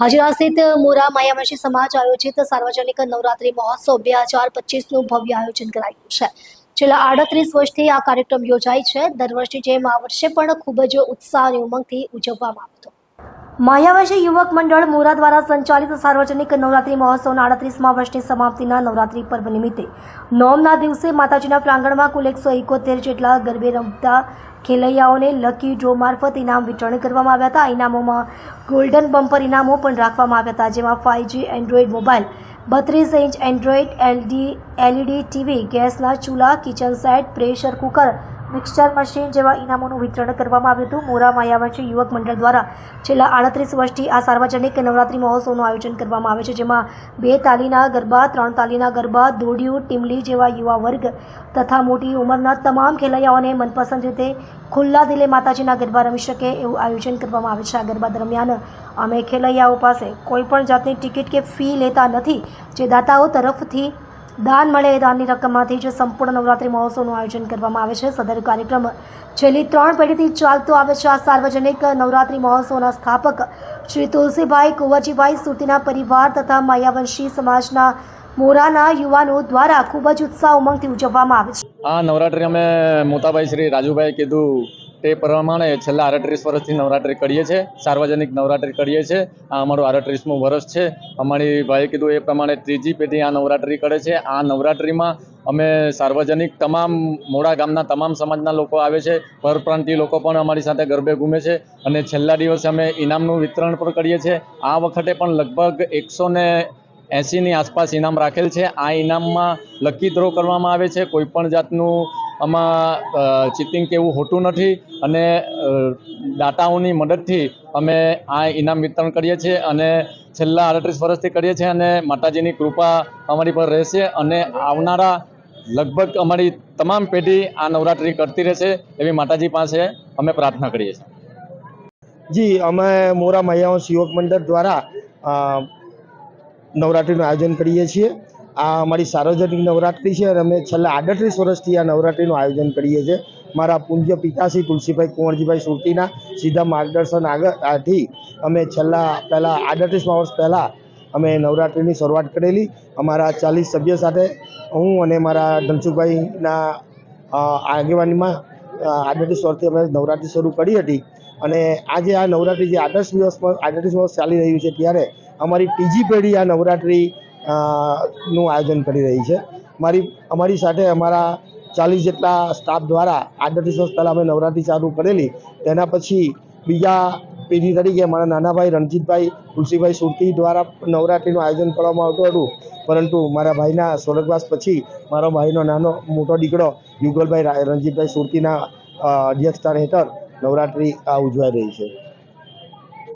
હાજરા સ્થિત મોરા માયાવંશી સમાજ આયોજિત સાર્વજનિક નવરાત્રી મહોત્સવ બે હજાર પચીસનું ભવ્ય આયોજન કરાયું છે. છેલ્લા આડત્રીસ વર્ષથી આ કાર્યક્રમ યોજાય છે. દર વર્ષની જેમ આ વર્ષે પણ ખૂબ જ ઉત્સાહ અને ઉમંગથી ઉજવવામાં આવ્યો હતો માયાવંશી યુવક મંડળ મોરા દ્વારા સંચાલિત સાર્વજનિક નવરાત્રી મહોત્સવના આડત્રીસમાં વર્ષની સમાપ્તિના નવરાત્રી પર્વ નિમિત્તે. નોમના દિવસે માતાજીના પ્રાંગણમાં કુલ એકસો એકોતેર જેટલા ગરબે રમતા ખેલૈયાઓને લકી ડ્રો મારફત ઇનામ વિતરણ કરવામાં આવ્યા હતા. ઇનામોમાં ગોલ્ડન બમ્પર ઇનામો પણ રાખવામાં આવ્યા હતા, જેમાં ફાઇવજી એન્ડ્રોઇડ મોબાઈલ બત્રીસ inch android LD LED TV ગેસના ચૂલા, kitchen set, pressure cooker mixer machine જેવા ઇનામોનું વિતરણ કરવામાં આવ્યું હતું. મોરા માયાવંશી યુવક મંડળ દ્વારા છેલ્લા આડત્રીસ વર્ષથી આ સાર્વજનિક નવરાત્રી મહોત્સવનું આયોજન કરવામાં આવે છે, જેમાં બે તાલીના ગરબા, ત્રણ તાલીના ગરબા, દોડિયું, ટીમલી જેવા યુવા વર્ગ તથા મોટી ઉંમરના તમામ ખેલૈયાઓને મનપસંદ રીતે ખુલ્લા દિલે માતાજીના ગરબા રમી શકે એવું આયોજન કરવામાં આવે છે. આ ગરબા દરમિયાન અમે ખેલૈયાઓ પાસે કોઈપણ જાતની ટિકિટ કે ફી લેતા નથી, જે દાતાઓ તરફથી દાન મળે એ દાનની રકમમાંથી જ સંપૂર્ણ નવરાત્રી મહોત્સવનું આયોજન કરવામાં આવે છે. સદર કાર્યક્રમ છેલ્લી ત્રણ પેઢીથી ચાલતો આવે છે. આ સાર્વજનિક નવરાત્રી મહોત્સવના સ્થાપક શ્રી તુલસીભાઈ કુંવરજીભાઈ સુરતીના પરિવાર તથા માયાવંશી સમાજના મોરાના યુવાનો દ્વારા ખૂબ જ ઉત્સાહ ઉમંગથી ઉજવવામાં આવે છે. આ નવરાત્રી અમે મોટાભાઈ શ્રી રાજુભાઈ કીધું તે પ્રમાણે છેલ્લા આડત્રીસ વર્ષથી નવરાત્રિ કરીએ છીએ. સાર્વજનિક નવરાત્રિ કરીએ છીએ. આ અમારું આડત્રીસમું વર્ષ છે. અમારી ભાઈએ કીધું એ પ્રમાણે ત્રીજી પેઢી આ નવરાત્રિ કરે છે. આ નવરાત્રિમાં અમે સાર્વજનિક તમામ મોડા ગામના તમામ સમાજના લોકો આવે છે. પરપ્રાંતીય લોકો પણ અમારી સાથે ગરબે ઘૂમે છે. અને છેલ્લા દિવસે અમે ઇનામનું વિતરણ પણ કરીએ છીએ. આ વખતે પણ લગભગ એકસો ને એંસીની આસપાસ ઇનામ રાખેલ છે. આ ઇનામમાં લકી ડ્રો કરવામાં આવે છે. કોઈપણ જાતનું આમાં ચીટિંગ કે એવું હોતું નથી અને દાતાઓની મદદથી અમે આ ઇનામ વિતરણ કરીએ છીએ અને છેલ્લા આડત્રીસ વર્ષથી કરીએ છીએ અને માતાજીની કૃપા અમારી પર રહેશે અને આવનારા લગભગ અમારી તમામ પેઢી આ નવરાત્રિ કરતી રહેશે એવી માતાજી પાસે અમે પ્રાર્થના કરીએ છીએ. જી, અમે મોરા મૈયાવંશ યુવક મંડળ દ્વારા નવરાત્રિનું આયોજન કરીએ છીએ. આ અમારી સાર્વજનિક નવરાત્રિ છે અને અમે છેલ્લા આડત્રીસ વર્ષથી આ નવરાત્રિનું આયોજન કરીએ છીએ. મારા પૂજ્ય પિતાશ્રી તુલસીભાઈ કુંવરજીભાઈ સુરતીના સીધા માર્ગદર્શન આગળ, આથી અમે છેલ્લા પહેલાં આડત્રીસમાં વર્ષ પહેલાં અમે નવરાત્રિની શરૂઆત કરેલી. અમારા ચાલીસ સભ્ય સાથે હું અને મારા ધનસુખભાઈના આગેવાનીમાં આડત્રીસ વર્ષથી અમે નવરાત્રિ શરૂ કરી હતી. અને આજે આ નવરાત્રિ જે આદર્શ દિવસમાં આડત્રીસ વર્ષ ચાલી રહ્યું છે ત્યારે અમારી ત્રીજી પેઢી આ નવરાત્રિ નું આયોજન કરી રહી છે. મારી, અમારી સાથે અમારા ચાલીસ જેટલા સ્ટાફ દ્વારા આઠ વર્ષ પહેલાં અમે નવરાત્રિ ચાલુ કરેલી. તેના પછી બીજા પેઢી તરીકે મારા નાના ભાઈ રણજીતભાઈ, તુલસીભાઈ સુરતી દ્વારા નવરાત્રિનું આયોજન કરવામાં આવતું હતું. પરંતુ મારા ભાઈના સ્વર્ગવાસ પછી મારો ભાઈનો નાનો મોટો દીકરો યુગલભાઈ રણજીતભાઈ સુરતીના અધ્યક્ષસ્થાન હેઠળ નવરાત્રિ ઉજવાઈ રહી છે.